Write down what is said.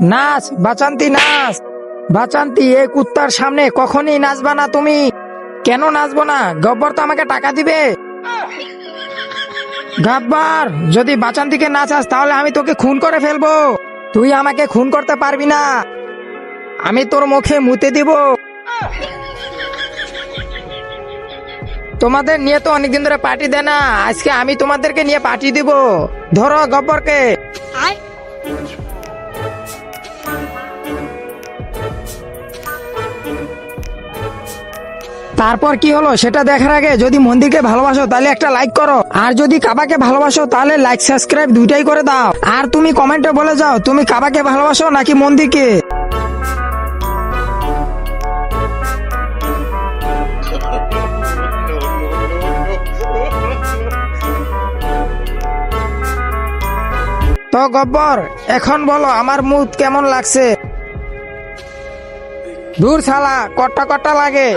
নাচ, বাচান্তি নাচ। বাচান্তি এই কুত্তার সামনে কখনই নাচবা না তুমি। কেন নাচবো না? গব্বর তো আমাকে টাকা দিবে। গাব্বার, যদি বাচান্তিকে নাচাস তাহলে আমি তোকে খুন করে ফেলব। তুই আমাকে খুন করতে পারবি না। আমি তোর মুখে মুতে দিব। তোমাদের নিয়ে তো অনেকদিন ধরে পার্টি দেয় না। আজকে আমি তোমাদেরকে নিয়ে পার্টি দিব। ধরো গব্বরকে। তারপর কি হলো সেটা দেখার আগে যদি মন্দিরকে ভালোবাসো তাহলে একটা লাইক করো। আর যদি কাবাকে ভালোবাসো তাহলে লাইক সাবস্ক্রাইব দুইটাই করে দাও। আর তুমি কমেন্টে বলে যাও, তুমি কাবাকে ভালোবাসো নাকি মন্দিরকে? তো গব্বর, এখন বলো আমার মুড কেমন লাগছে? দূর শালা, কট্টা কট্টা লাগে।